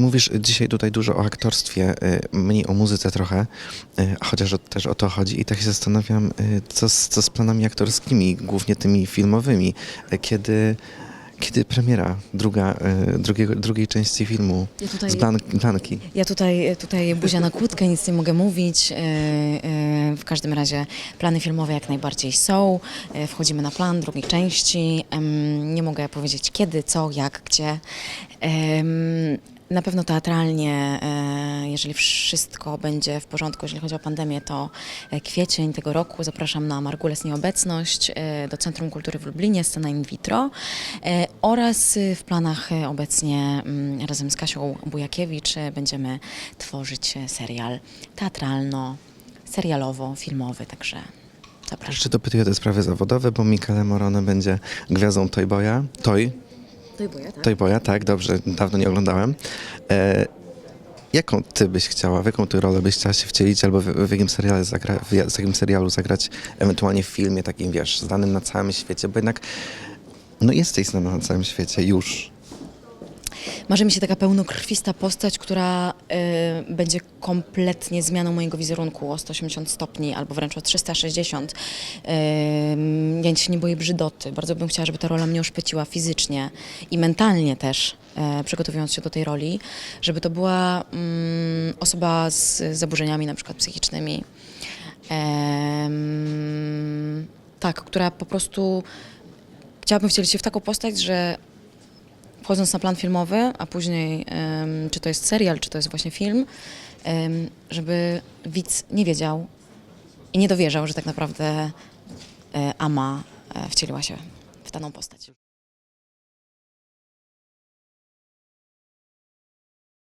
Mówisz dzisiaj tutaj dużo o aktorstwie, y, mniej o muzyce trochę, y, chociaż też o to chodzi i tak się zastanawiam, y, co z, co z planami aktorskimi, głównie tymi filmowymi, kiedy, kiedy premiera druga, drugiego, drugiej części filmu Ja tutaj- z Blan- Blanki. Ja tutaj, tutaj buzia na kłódkę, nic nie mogę mówić. W każdym razie plany filmowe jak najbardziej są. Wchodzimy na plan drugiej części. Nie mogę powiedzieć kiedy, co, jak, gdzie. Na pewno teatralnie, e, jeżeli wszystko będzie w porządku, jeżeli chodzi o pandemię, to e, kwiecień tego roku zapraszam na Margules Nieobecność e, do Centrum Kultury w Lublinie, scena in vitro oraz w planach obecnie mm, razem z Kasią Bujakiewicz będziemy tworzyć serial teatralno-serialowo-filmowy, także zapraszam. Jeszcze dopytuję te sprawy zawodowe, bo Michele Morone będzie gwiazdą Toy Boya. Toy? Toy Boya, tak, dobrze, dawno nie oglądałem. E, jaką ty byś chciała, w jaką ty rolę byś chciała się wcielić, albo w, w jakim serialu zagra, w, ja- w jakim serialu zagrać, ewentualnie w filmie takim, wiesz, znanym na całym świecie, bo jednak no jesteś znana na całym świecie już. Marzy mi się taka pełnokrwista postać, która y, będzie kompletnie zmianą mojego wizerunku o 180 stopni albo wręcz o 360. Y, ja się nie boję brzydoty. Bardzo bym chciała, żeby ta rola mnie oszpeciła fizycznie i mentalnie też, e, przygotowując się do tej roli, żeby to była mm, osoba z zaburzeniami na przykład psychicznymi. Em, tak, która po prostu chciałabym wcielić się w taką postać, że wchodząc na plan filmowy, a później czy to jest serial, czy to jest właśnie film, żeby widz nie wiedział i nie dowierzał, że tak naprawdę e, Ama e, wcieliła się w daną postać.